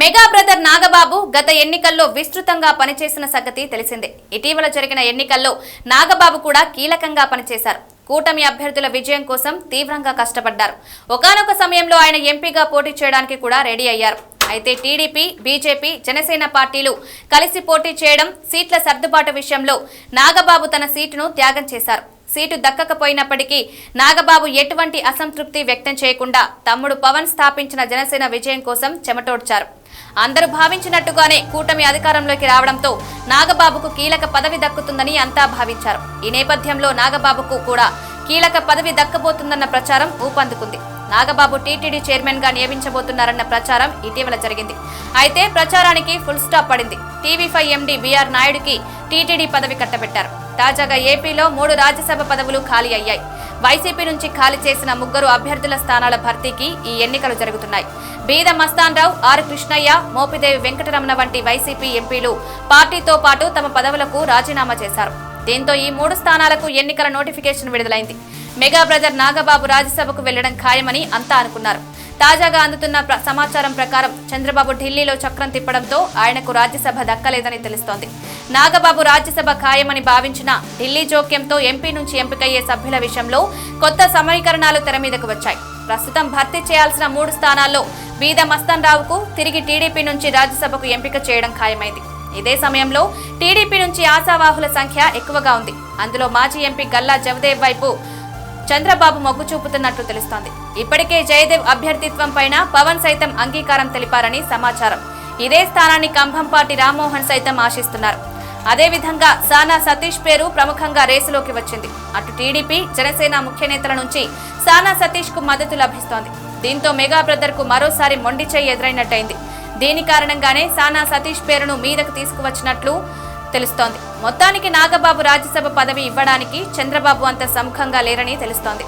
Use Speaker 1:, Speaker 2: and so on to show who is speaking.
Speaker 1: Mega brother Nagababu గత ఎన్నికల్లో విస్తృతంగా పనిచేసిన సంగతి తెలిసిందే. ఇటీవల జరిగిన ఎన్నికల్లో నాగబాబు కూడా కీలకంగా పనిచేశారు. కూటమి అభ్యర్థుల విజయం కోసం తీవ్రంగా కష్టపడ్డారు. ఒకనొక సమయంలో ఆయన ఎంపీగా పోటీ చేయడానికి కూడా రెడీ అయ్యారు. అయితే టీడీపీ బీజేపీ జనసేన పార్టీలు కలిసి పోటీ చేయడం సీట్ల సర్దుబాటు విషయంలో నాగబాబు తన సీటును త్యాగం చేశారు. సీటు దక్కకపోయినప్పటికీ నాగబాబు ఎటువంటి అసంతృప్తి వ్యక్తం చేయకుండా తమ్ముడు పవన్ స్థాపించిన జనసేన విజయం కోసం చెమటోడ్చారు. అందరూ భావించినట్టుగానే కూటమి అధికారంలోకి రావడంతో నాగబాబుకు కీలక పదవి దక్కుతుందని అంతా భావించారు. ఈ నేపథ్యంలో నాగబాబుకు కూడా కీలక పదవి దక్కబోతుందన్న ప్రచారం ఊపందుకుంది. నాగబాబు టీటీడీ చైర్మన్గా నియమించబోతున్నారన్న ప్రచారం ఇటీవల జరిగింది. అయితే ప్రచారానికి ఫుల్ స్టాప్ పడింది. టీవీ ఫైవ్ ఎండీ బీఆర్ నాయుడుకి టీటీడీ పదవి కట్టబెట్టారు. తాజాగా ఏపీలో మూడు రాజ్యసభ పదవులు ఖాళీ అయ్యాయి. వైసీపీ నుంచి ఖాళీ చేసిన ముగ్గురు అభ్యర్థుల స్థానాల భర్తీకి ఈ ఎన్నికలు జరుగుతున్నాయి. బీద మస్తాన్రావు ఆర్ కృష్ణయ్య మోపిదేవి వెంకటరమణ వంటి వైసీపీ ఎంపీలు పార్టీతో పాటు తమ పదవులకు రాజీనామా చేశారు. దీంతో ఈ మూడు స్థానాలకు ఎన్నికల నోటిఫికేషన్ విడుదలైంది. మెగా బ్రదర్ నాగబాబు రాజ్యసభకు వెళ్ళడం ఖాయమని అంతా అనుకున్నారు. తాజాగా అందుతున్న ప్ర- సమాచారం ప్రకారం చంద్రబాబు ఢిల్లీలో చక్రం తిప్పడంతో ఆయనకు రాజ్యసభ దక్కలేదని తెలుస్తోంది. నాగబాబు రాజ్యసభ ఖాయమని భావించిన ఢిల్లీ జోక్యంతో ఎంపీ నుంచి ఎంపికయ్యే సభ్యుల విషయంలో కొత్త సమీకరణాలు తెర మీదకు వచ్చాయి. ప్రస్తుతం భర్తీ చేయాల్సిన మూడు స్థానాల్లో బీద మస్తన్ రావుకు తిరిగి టీడీపీ నుంచి రాజ్యసభకు ఎంపిక చేయడం ఖాయమైంది. ఇదే సమయంలో టీడీపీ నుంచి ఆశావాహుల సంఖ్య ఎక్కువగా ఉంది. అందులో మాజీ ఎంపీ గల్లా జవదేవ్ వైపు చంద్రబాబు మొగ్గు చూపుతున్నట్లు తెలుస్తోంది. ఇప్పటికే జయదేవ్ అభ్యర్థిత్వం పైన పవన్ సైతం అంగీకారం తెలిపారని సమాచారం. ఇదే స్థానాన్ని కంభంపాటి రామ్మోహన్ సైతం ఆశిస్తున్నారు. అదేవిధంగా సానా సతీష్ పేరు ప్రముఖంగా రేసులోకి వచ్చింది. అటు టీడీపీ జనసేన ముఖ్య నేతల నుంచి సానా సతీష్కు మద్దతు లభిస్తోంది. దీంతో మెగా బ్రదర్కు మరోసారి మొండిచే ఎదురైనట్టయింది. దీని కారణంగానే సానా సతీష్ పేరును మీదకు తీసుకువచ్చినట్లు తెలుస్తోంది. మొత్తానికి నాగబాబు రాజ్యసభ పదవి ఇవ్వడానికి చంద్రబాబు అంత సముఖంగా లేరని తెలుస్తోంది.